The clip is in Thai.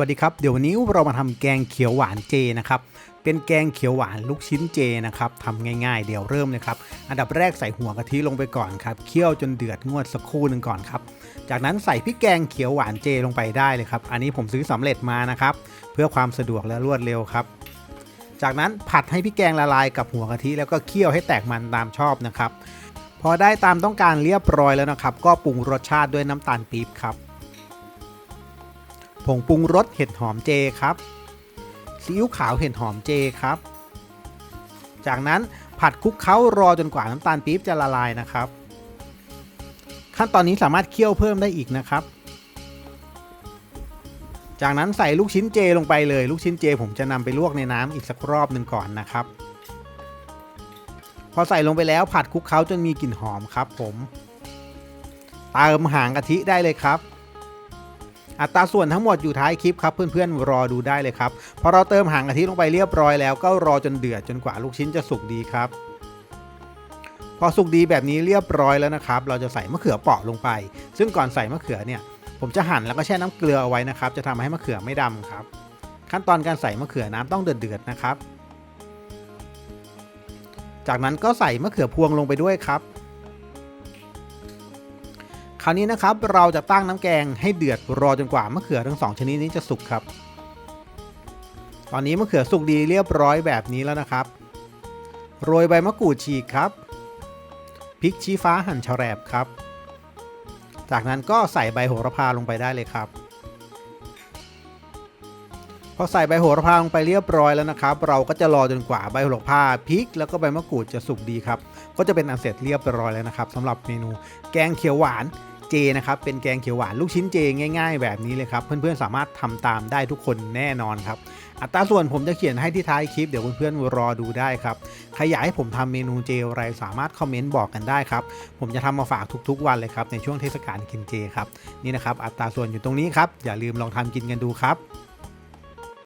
วัสดีครับ เดี๋ยววันนี้เรามาทำแกงเขียวหวานเจนะครับ เป็นแกงเขียวหวานลูกชิ้นเจนะครับทำง่ายๆ เดี๋ยวเริ่มเลยครับ อันดับแรกใส่หัวกะทิลงไปก่อนครับ เคี่ยวจนเดือดงวดสักครู่หนึ่งก่อนครับ จากนั้นใส่พริกแกงเขียวหวานเจลงไปได้เลยครับ อันนี้ผมซื้อสำเร็จมานะครับ เพื่อความสะดวกและรวดเร็วครับ จากนั้นผัดให้พริกแกงละลายกับหัวกะทิแล้วก็เคี่ยวให้แตกมันตามชอบนะครับ พอได้ตามต้องการเรียบร้อยแล้วนะครับ ก็ปรุงรสชาติด้วยน้ำตาลปี๊บครับ ผงปรุงรสเห็ดหอมเจครับซีอิ๊วขาวเห็ดหอมเจครับ จากนั้นผัดคลุกเคล้ารอจนกว่าน้ำตาลปี๊บจะละลายนะครับ ขั้นตอนนี้สามารถเคี่ยวเพิ่มได้อีกนะครับ จากนั้นใส่ลูกชิ้นเจลงไปเลย ลูกชิ้นเจ ผมจะนำไปลวกในน้ำอีกสักรอบหนึ่งก่อนนะครับ พอใส่ลงไปแล้วผัดคลุกเคล้าจนมีกลิ่นหอมครับ ผมเติมหางกะทิได้เลยครับ อัตราส่วนทั้งหมดอยู่ท้ายคลิปครับเพื่อนๆรอดูได้เลยครับพอเราเติมหางกะทิลงไปเรียบร้อยแล้วก็รอจนเดือดจนกว่าลูกชิ้นจะสุกดีครับพอสุกดีแบบนี้เรียบร้อยแล้วนะครับ เราจะใส่มะเขือเปราะลงไป ซึ่งก่อนใส่มะเขือเนี่ย ผมจะหั่นแล้วก็แช่น้ำเกลือเอาไว้นะครับ จะทำให้มะเขือไม่ดำครับ ขั้นตอนการใส่มะเขือน้ำต้องเดือดๆนะครับ จากนั้นก็ใส่มะเขือพวงลงไปด้วยครับ ราวนี้นะครับเราจะตั้งน้ำแกงให้เดือดรอจนกว่ามะเขือทั้งสองชนิดนี้จะสุกครับ ตอนนี้มะเขือสุกดีเรียบร้อยแบบนี้แล้วนะครับ โรยใบมะกรูดฉีกครับพริกชี้ฟ้าหั่นฉแรบครับ จากนั้นก็ใส่ใบโหระพาลงไปได้เลยครับ พอใส่ใบโหระพาลงไปเรียบร้อยแล้วนะครับ เราก็จะรอจนกว่าใบโหระพาพริก แล้วก็ใบมะกรูดจะสุกดีครับ ก็จะเป็นอันเสร็จเรียบร้อยแล้วนะครับสำหรับเมนูแกงเขียวหวาน เจนะครับเป็นแกงเขียวหวานลูกชิ้นเจง่าย ๆ แบบนี้เลยครับเพื่อนๆสามารถทำตามได้ทุกคนแน่นอนครับอัตราส่วนผมจะเขียนให้ที่ท้ายคลิปเดี๋ยวเพื่อนๆรอดูได้ครับใครอยากให้ผมทำเมนูเจอะไรสามารถคอมเมนต์บอกกันได้ครับผมจะทำมาฝากทุกๆ วันเลยครับในช่วงเทศกาลกินเจครับนี่นะครับอัตราส่วนอยู่ตรงนี้ครับอย่าลืมลองทำกินกันดูครับ